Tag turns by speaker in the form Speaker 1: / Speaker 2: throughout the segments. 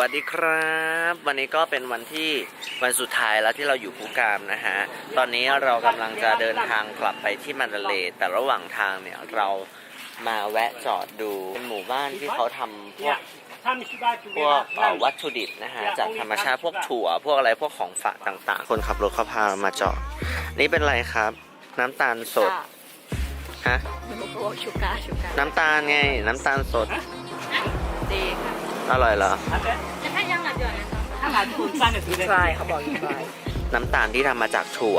Speaker 1: วัสดีครับ วันนี้ก็เป็นวันที่วันสุดท้ายแล้วที่เราอยู่ภูกามนะฮะ ตอนนี้เรากำลังจะเดินทางกลับไปที่มันเลแต่ระหว่างทางเนี่ยเรามาแวะจอดดูหมู่บ้านที่เขาทำพวกพวกวัตถุดิบนะฮะจากธรรมชาติพวกถั่ว พวกอะไรพวกของฝาต่างๆ คนขับรถเขาพามาจอด นี่เป็นไรครับ น้ำตาลสดฮะน้ำตาลไงน้ำตาลสด อร่อยเหรอ
Speaker 2: ถ้ายังหลับอยู่นะ
Speaker 3: ถ้าหลับคุณสั้
Speaker 4: นเดี๋ยว
Speaker 2: ซื้อได้ใช่เขาบอกอย่าง
Speaker 1: น้ำตาลที่ทำมาจากถั่ว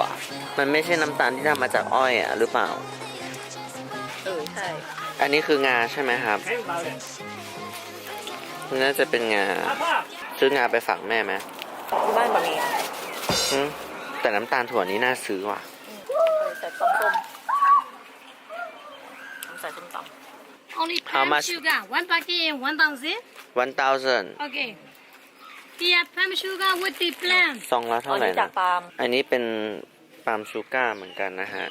Speaker 1: มันไม่ใช่น้ำตาลที่ทำมาจากอ้อยอะหรือเปล่า
Speaker 2: เออใช่
Speaker 1: อันนี้คืองาใช่ไหมครับ
Speaker 3: ให้เราเลย
Speaker 1: น่าจะเป็นงาซื้องาไปฝากแม่ไหมที่
Speaker 2: บ้านบะหมี
Speaker 1: แต่น้ำตาลถั่วนี้น่าซื้อว่ะ
Speaker 2: ใส่ต้มต้มใส่ต้มต้ม
Speaker 4: Only
Speaker 1: How ten
Speaker 4: sugar, one packet, one thousand.
Speaker 1: วันเตาเซน
Speaker 4: Okay. Yeah, palm sugar with the plant.
Speaker 1: ซองละ
Speaker 2: อั
Speaker 1: เท่านไหร่
Speaker 2: นี้จา
Speaker 1: นะ
Speaker 2: กปาล์ม
Speaker 1: อันนี้เป็นปาล์มชูก้าเหมือนกันนะฮะ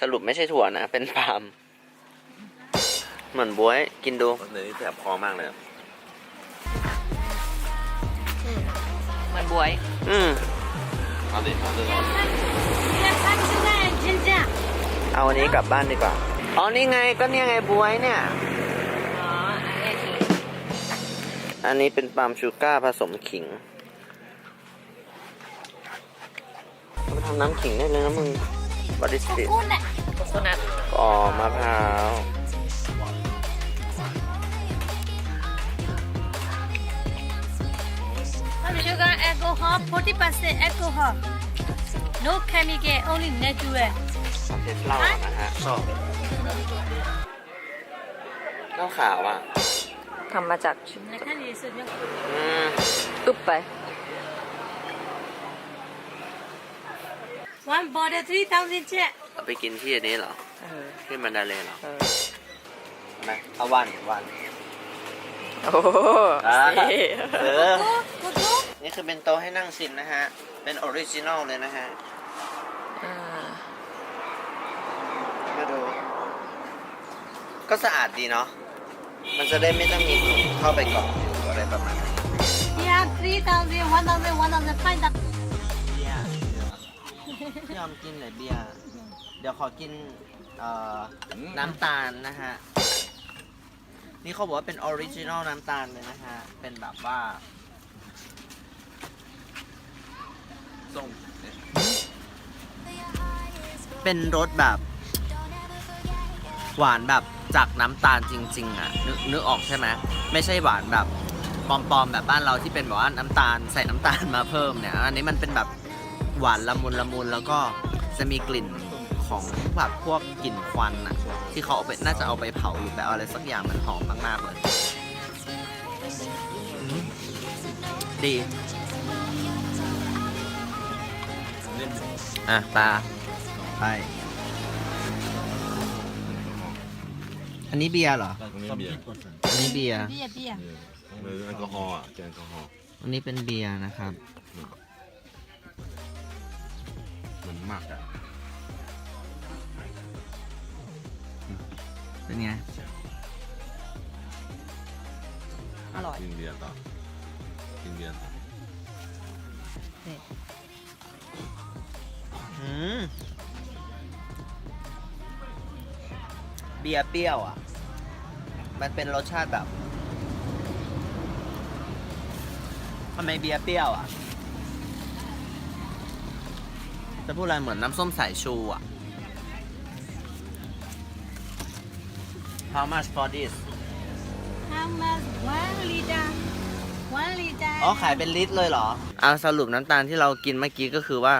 Speaker 1: สรุปไม่ใช่ถั่วนะ เป็นปาล์มเหมือนบวยกินดูเนยแสบคอมากเลย
Speaker 2: เหมือนบวย
Speaker 1: อืม
Speaker 4: Yeah, palm sugar and ginger.
Speaker 1: เอาอันนี้กลับบ้านดีกว่า อ๋อ นี่ไงก็เนี่ยไงบวยเนี่ย
Speaker 2: อันนี้
Speaker 1: เป็นปาล์มชูก้าผสมขิงเอามาทำน้ำขิงได้เลยนะมึงบริสติ
Speaker 4: Coconut.
Speaker 2: โคโคนัท
Speaker 1: อ๋อมะพร้าว
Speaker 4: Palm sugar, alcohol, 40% alcohol. No chemical, only natural.
Speaker 1: ประเภทเหล้านะฮะชอบเหล้าขาวอะ
Speaker 2: ทำมาจาก
Speaker 1: อืม
Speaker 2: อึบไป
Speaker 4: One border three thousand
Speaker 1: เจ็อาไปกินที่อันนี้เหรอที่มันดาเลเหรอไหมเอาวันวัน
Speaker 2: โอ้
Speaker 1: ว่า
Speaker 2: สิ
Speaker 1: เออ
Speaker 4: กู
Speaker 1: นี่คือเป็นโต๊ะให้นั่งสินนะฮะ เป็นออริจินอลเลยนะฮะดู ก็สะอาดดีเนาะ มันจะได้ไม่ต้องมีฝุ่นเข้าไปเกาะอยู่อะไรประมาณนี้
Speaker 4: Yeah, three thousand, one thousand, one thousand, five thousand.
Speaker 1: เบียร์ไม่ยอมกินเลยเบียร์เดี๋ยวขอกินเอ่อน้ำตาลนะฮะ นี่เขาบอกว่าเป็นออริจินอลน้ำตาลเลยนะฮะ เป็นแบบว่า ส่งเป็นรสแบบ หวานแบบจากน้ำตาลจริง ๆ อะ นึกนึกออกใช่ไหมไม่ใช่หวานแบบปลอมๆแบบบ้านเราที่เป็นแบบว่าน้ำตาลใส่น้ำตาลมาเพิ่มเนี่ย อันนี้มันเป็นแบบหวานละมุนละมุนแล้วก็จะมีกลิ่นของแบบพวกกลิ่นควันอะที่เขาเอาไปน่าจะเอาไปเผาหรือแบบอะไรสักอย่างมันหอมมากๆเลยอืมดีอะตาไป อันนี้เบียร์เหรอ
Speaker 5: ตรงนี้เบียร์
Speaker 1: อันนี้เบียร์
Speaker 4: Beer, beer.
Speaker 5: หรือแอลกอฮอล์อะแกแอลกอฮอล์
Speaker 1: อันนี้เป็นเบียร์นะครับ
Speaker 5: เหมือนหมักอะ
Speaker 1: เป็นไง
Speaker 2: อร่อย
Speaker 5: กินเบียร์ต่อกินเบียร์ต่อ
Speaker 1: อืม เบียร์เปรี้ยวอะ มันเป็นรสชาติแบบทำไมเบียร์เปรี้ยวอะ จะพูดอะไรเหมือนน้ำส้มสายชูอะ How much for this
Speaker 4: How much? One liter. One liter.
Speaker 1: อ๋อ ขายเป็นลิตรเลยเหรอ เอาสรุปน้ำตาลที่เรากินเมื่อกี้ก็คือว่า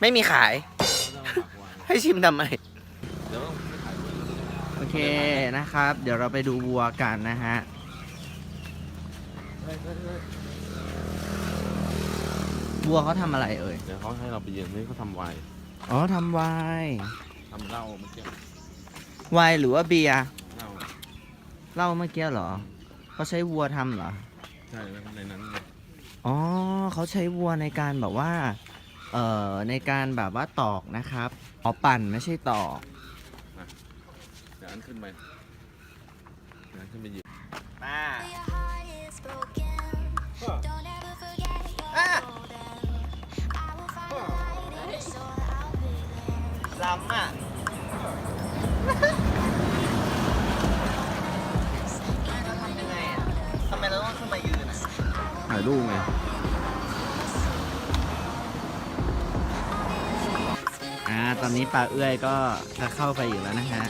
Speaker 1: ไม่มีขาย ให้ชิมทำไม
Speaker 5: เดี๋ยวต้องไปขายด้วย
Speaker 1: โอเคนะครับ เดี๋ยวเราไปดูวัวกันนะฮะ วัวเขาทำอะไรเอ่ย
Speaker 5: เดี๋ยวเขาให้เราไปเยือนนี่เขาทำไวน์
Speaker 1: อ๋อทำไวน์
Speaker 5: ทำเหล้าเมื่อกี้
Speaker 1: ไวน์หรือว่าเบียร์
Speaker 5: เหล้า
Speaker 1: เหล้าเมื่อกี้เหรอเขาใช้วัวทำเหรอ
Speaker 5: ใช่แล้วในนั้น
Speaker 1: อ๋อเขาใช้วัวในการแบบว่า เอ่อในการแบบว่าตอกนะครับอ๋อปั่นไม่ใช่ตอก
Speaker 5: เดี๋ยวอันขึ้นไปเดี๋ยวอันขึ้นไปหยิบ
Speaker 1: มาอะล้ำอะ ไม่เราทำยังไงอะทำไมเราต้องขึ้นมายืนอะ
Speaker 5: ถ่ายรูปไง
Speaker 1: อ่าตอนนี้ปลาเอื้อยก็จะเข้าไปอยู่แล้วนะฮะ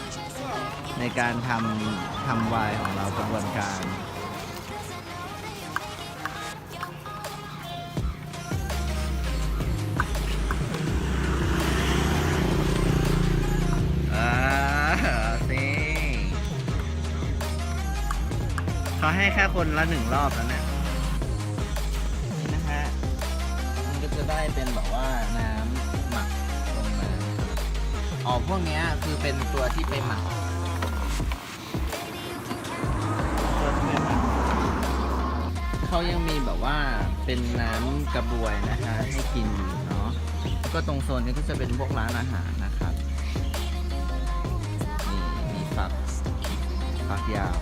Speaker 1: ในการทำทำวายของเรากระบวนการอ่าสิเขาให้แค่คนละหนึ่งรอบแล้วเนี่ยนี่นะฮะ มันก็จะได้เป็นแบบว่าน้ำหมักลงมา อ๋อ พวกเนี้ยคือเป็นตัวที่ไปหมักเขายังมีแบบว่าเป็นน้ำกระบวยนะคะ ให้กินอยู่เนาะ ก็ตรงโซนนี้ก็จะเป็นพวกร้านอาหารนะครับ นี่มีฝักฝักยาว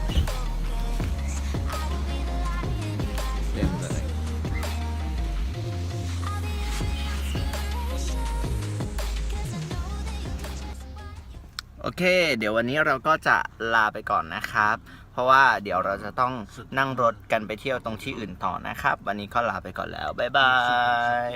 Speaker 1: โอเค เดี๋ยววันนี้เราก็จะลาไปก่อนนะครับ เพราะว่าเดี๋ยวเราจะต้องนั่งรถกันไปเที่ยวตรงที่อื่นต่อนะครับ วันนี้ก็ลาไปก่อนแล้ว บ๊ายบาย